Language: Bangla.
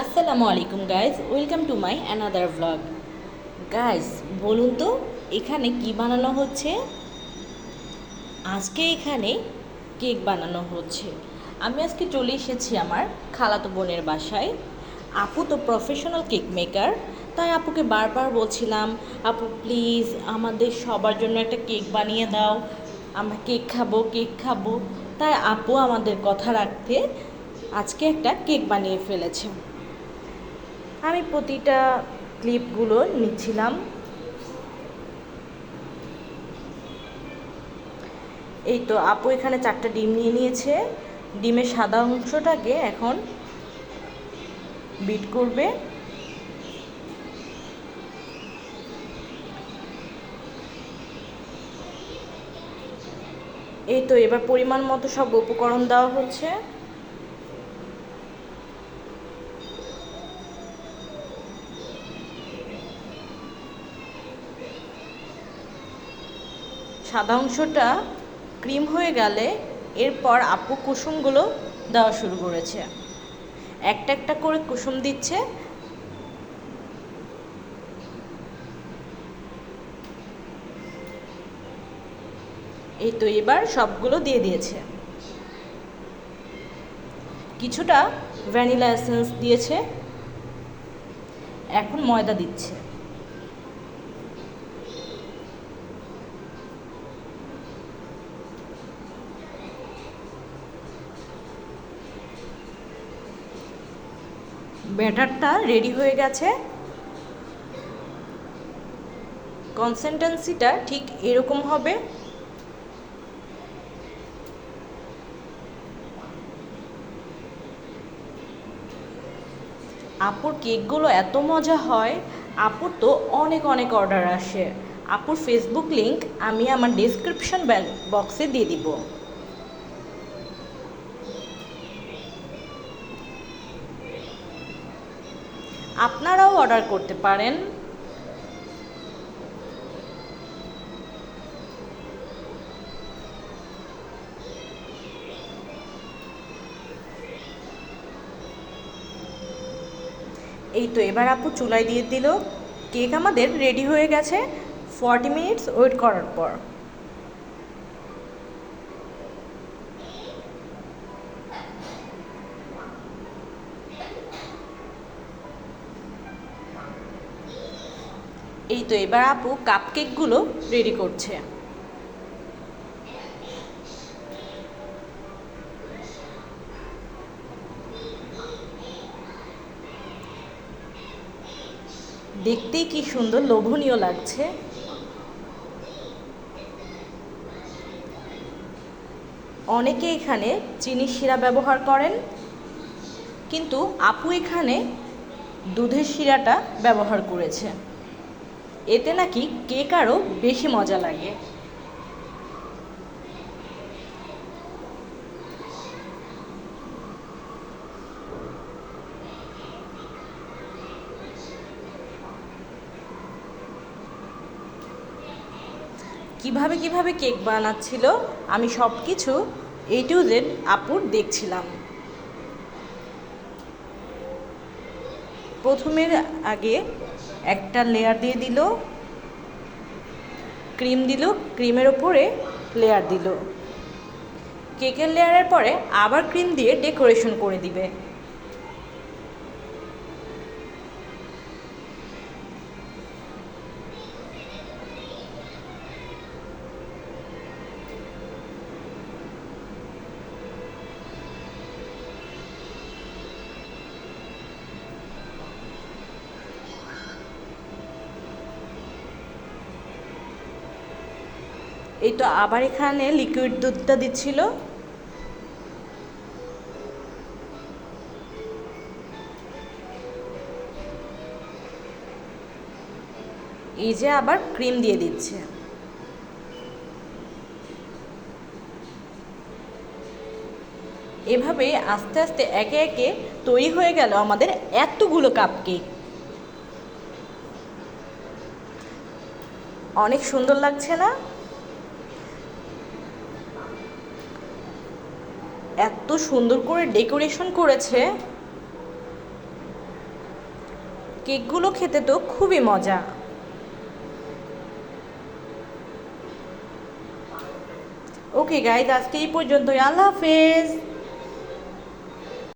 আসসালামু আলাইকুম guys welcome to my another vlog guys বলুন তো, এখানে কি বানানো হচ্ছে? আজকে এখানে কেক বানানো হচ্ছে। আমি আজকে চলে এসেছি আমার খালাতো বোনের বাসায়। আপু তো প্রফেশনাল কেক মেকার তাই আপুকে বারবার বলছিলাম, আপু প্লিজ আমাদের সবার জন্য একটা কেক বানিয়ে দাও। আমরা কেক খাব কেক খাব। তাই আপু আমাদের কথা রাখতে আজকে একটা কেক বানিয়ে ফেলেছে। আমি প্রতিটা ক্লিপগুলো নিচ্ছিলাম। এই তো আপু এখানে চারটা ডিম নিয়ে নিয়েছে। ডিমের সাদা অংশটাকে এখন বিট করবে। এই তো এবার পরিমাণ মতো সব উপকরণ দেওয়া হচ্ছে। সাদা অংশটা ক্রিম হয়ে গেলে এরপর আপু কুসুমগুলো দেওয়া শুরু করেছে। একটা একটা করে কুসুম দিচ্ছে। এই তো এবার সবগুলো দিয়ে দিয়েছে। কিছুটা ভ্যানিলা এসেন্স দিয়েছে। এখন ময়দা দিচ্ছে। ব্যাটারটা রেডি হয়ে গেছে। কনসিস্টেন্সিটা ঠিক এরকম হবে। আপুর কেকগুলো এত মজা হয়, আপুর তো অনেক অনেক অর্ডার আসে। আপুর ফেসবুক লিংক আমি আমার ডিসক্রিপশন বক্সে দিয়ে দিব। আপনারাও অর্ডার করতে পারেন। এই তো এবার আপু চুলায় দিয়ে দিল। কেক আমাদের রেডি হয়ে গেছে। ফর্টি মিনিটস ওয়েট করার পর। এই তো এবার আপু কাপ কেকগুলো রেডি করছে। দেখতেই কি সুন্দর, লোভনীয় লাগছে। অনেকে এখানে চিনি শিরা ব্যবহার করেন, কিন্তু আপু এখানে দুধের শিরাটা ব্যবহার করেছে। এতে নাকি কেক আরও বেশি মজা লাগে। কীভাবে কীভাবে কেক বানাচ্ছিল, আমি সব কিছু এ টু জেড আপুর দেখছিলাম। প্রথমের আগে একটা লেয়ার দিয়ে দিল ক্রিম দিল ক্রিমের ওপরে লেয়ার দিল। কেকের লেয়ারের পরে আবার ক্রিম দিয়ে ডেকোরেশন করে দিবে। এই তো আবার এখানে লিকুইড দুধটা দিচ্ছিল। এই যে আবার ক্রিম দিয়ে দিচ্ছে। এভাবে আস্তে আস্তে একে একে তৈরি হয়ে গেল আমাদের এতগুলো কাপ কেক অনেক সুন্দর লাগছে না? এত সুন্দর করে ডেকোরেশন করেছে। কেকগুলো খেতে তো খুবই মজা। ওকে গাইজ আজকে এই পর্যন্তই। আল্লাহ হাফেজ।